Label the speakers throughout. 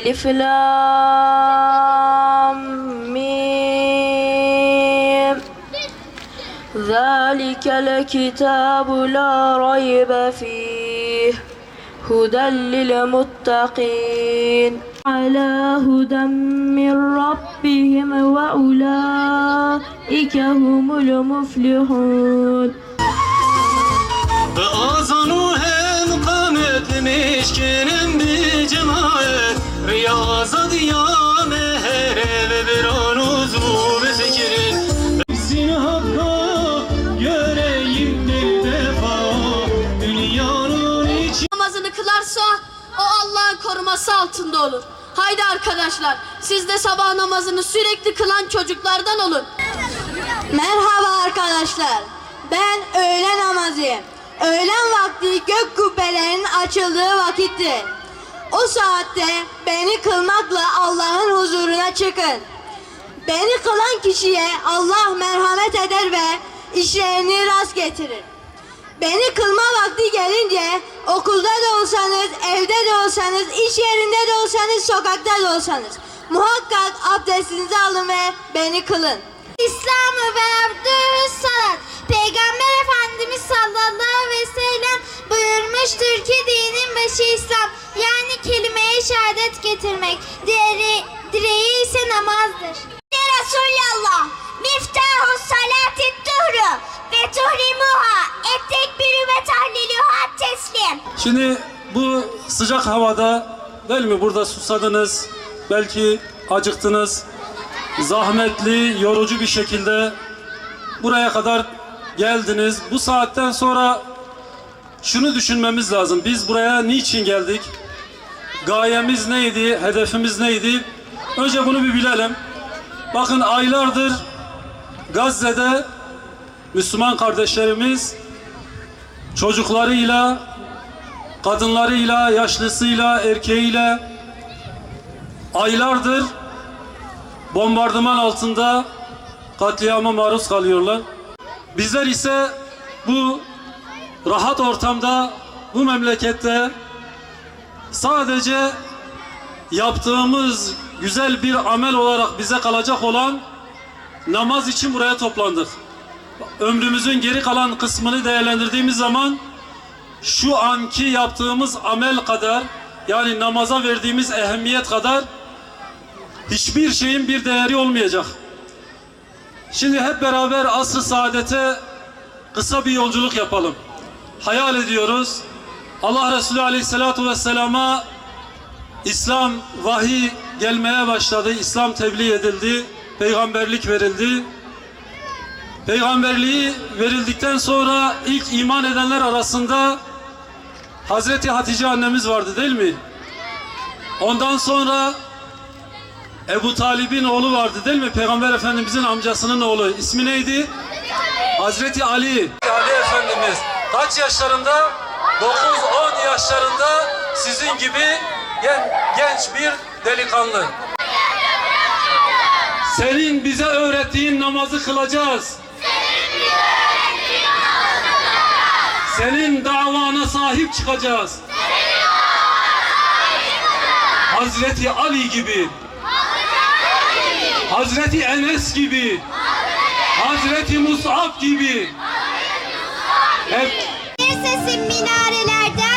Speaker 1: Elif Lam Mim ذلك الكتاب لا ريب فيه. هدى للمتقين. على هدى من ربهم وأولئك هم المفلحون.
Speaker 2: Ve azanı hem kametmiş
Speaker 3: namazını kılarsa o Allah'ın koruması altında olur. Haydi arkadaşlar siz de sabah namazını sürekli kılan çocuklardan olun.
Speaker 4: Merhaba arkadaşlar. Ben öğle namazıyım. Öğlen vakti gök kubbelerinin açıldığı vakittir. O saatte beni kılmakla Allah'ın huzuruna çıkın. Beni kılan kişiye Allah merhamet eder ve işlerini rast getirir. Beni kılma vakti gelince okulda da olsanız, evde de olsanız, iş yerinde de olsanız, sokakta da olsanız muhakkak abdestinizi alın ve beni kılın. İslam'ı ve Abdülü Salat Peygamber Efendimiz sallallahu ve sellem buyurmuştur ki dinin başı İslam yani kelimeye şehadet getirmek diğeri, direği ise namazdır.
Speaker 5: Şimdi bu sıcak havada değil mi burada susadınız, belki acıktınız, zahmetli, yorucu bir şekilde buraya kadar geldiniz. Bu saatten sonra şunu düşünmemiz lazım. Biz buraya niçin geldik? Gayemiz neydi? Hedefimiz neydi? Önce bunu bir bilelim. Bakın aylardır Gazze'de Müslüman kardeşlerimiz çocuklarıyla, kadınlarıyla, yaşlısıyla, erkeğiyle aylardır bombardıman altında katliama maruz kalıyorlar. Bizler ise bu rahat ortamda, bu memlekette sadece yaptığımız güzel bir amel olarak bize kalacak olan namaz için buraya toplandık. Ömrümüzün geri kalan kısmını değerlendirdiğimiz zaman şu anki yaptığımız amel kadar yani namaza verdiğimiz ehemmiyet kadar hiçbir şeyin bir değeri olmayacak. Şimdi hep beraber asr-ı saadete kısa bir yolculuk yapalım. Hayal ediyoruz. Allah Resulü Aleyhisselatü Vesselam'a İslam vahiy gelmeye başladı. İslam tebliğ edildi. Peygamberlik verildi. Peygamberliği verildikten sonra ilk iman edenler arasında Hazreti Hatice annemiz vardı değil mi? Ondan sonra Ebu Talib'in oğlu vardı değil mi? Peygamber Efendimizin amcasının oğlu. İsmi neydi? Hazreti Ali. Ali Efendimiz kaç yaşlarında? 9-10 yaşlarında sizin gibi gen- genç bir delikanlı. Senin bize öğrettiğin namazı kılacağız. Senin davana sahip çıkacağız. Hazreti Ali gibi. Hazreti Enes gibi. Hazreti Mus'ab gibi. Hep
Speaker 4: Bir sesim minarelerden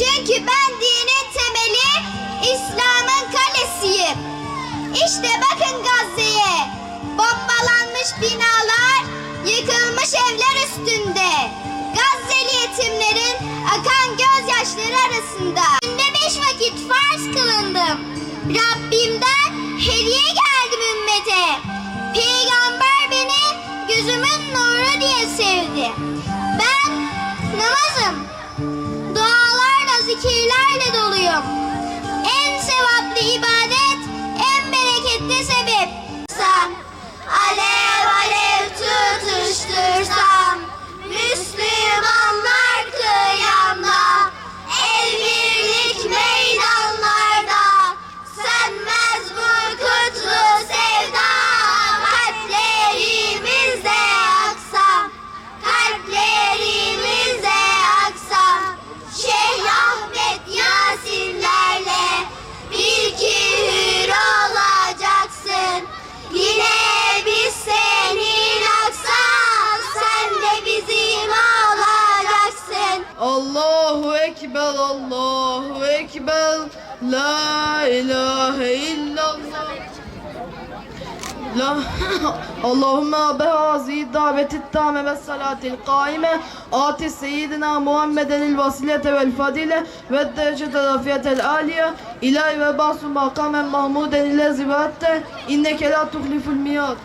Speaker 4: Çünkü ben dinin temeli, İslam'ın kalesiyim. İşte bakın Gazze'ye. Bombalanmış binalar, yıkılmış evler üstünde. Gazze'li yetimlerin akan gözyaşları arasında. Günde beş vakit farz kılındım. Rabbimden ilahe illallah.
Speaker 1: La Allahümme be hazi daveti tamme ve salatil kaime ati seyyidina Muhammeden il vasiliyete vel fadile ve derecete rafiyetel aliye ilahi ve basu makamen mahmuden ile zibaatte inneke la tuhliful miyad.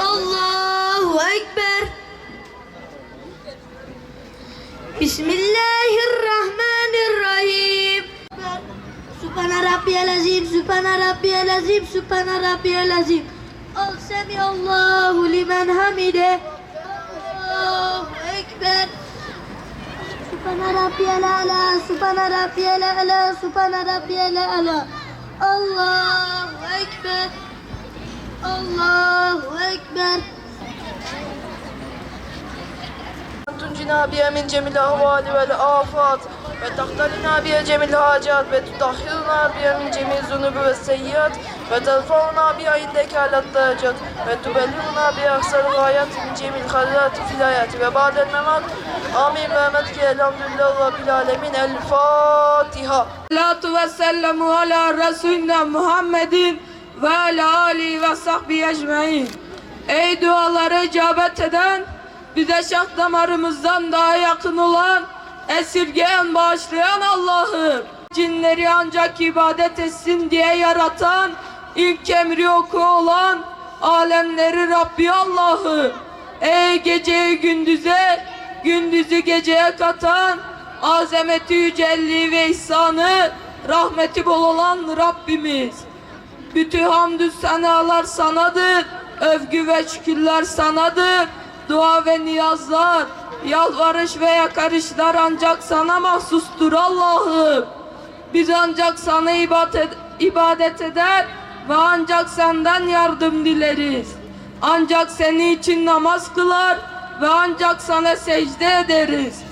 Speaker 4: Allahu Ekber. Bismillahirrahmanirrahim. Subhana rabbiyal azim, subhana rabbiyal azim, subhana rabbiyal azim. Al semi Allahu limen hamide. Allahu Ekber. Subhana rabbiyal ala, subhana rabbiyal ala, subhana rabbiyal ala. Allahu Ekber. Allahu Ekber.
Speaker 1: تنجنا بها من جميع الأهوال والآفات وتقتلنا بها جميع الحاجات وتطهرنا بها من جميع الذنوب والسيئات وترفعنا بها عندك على الدرجات وتبلغنا بها أقصى الغايات من جميع الخيرات في الحياة وبعد الممات آمين برحمتك الحمد لله رب العالمين الفاتحة
Speaker 6: Salatu ve sellemu ala Resulina Muhammedin ve ala Ali ve sahbihi ecmain. Ey dualara icabet eden, bize şah damarımızdan daha yakın olan, esirgeyen, bağışlayan Allah'ım. Cinleri ancak ibadet etsin diye yaratan, ilk emri oku olan, alemleri Rabbi Allah'ım. Ey geceyi gündüze, gündüzü geceye katan, azameti yücelliği ve ihsanı, rahmeti bol olan Rabbimiz. Bütün hamdü senalar sanadır, övgü ve şükürler sanadır. Dua ve niyazlar, yalvarış ve yakarışlar ancak sana mahsustur Allah'ım. Biz ancak sana ibadet, ibadet eder ve ancak senden yardım dileriz. Ancak senin için namaz kılar ve ancak sana secde ederiz.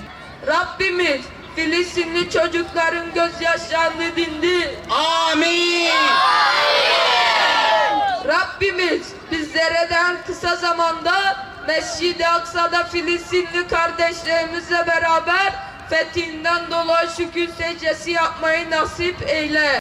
Speaker 6: Rabbimiz Filistinli çocukların gözyaşlarını dindir.
Speaker 2: Amin.
Speaker 6: Rabbimiz bizlerden kısa zamanda Mescid-i Aksa'da Filistinli kardeşlerimizle beraber fethinden dolayı şükür secdesi yapmayı nasip eyle.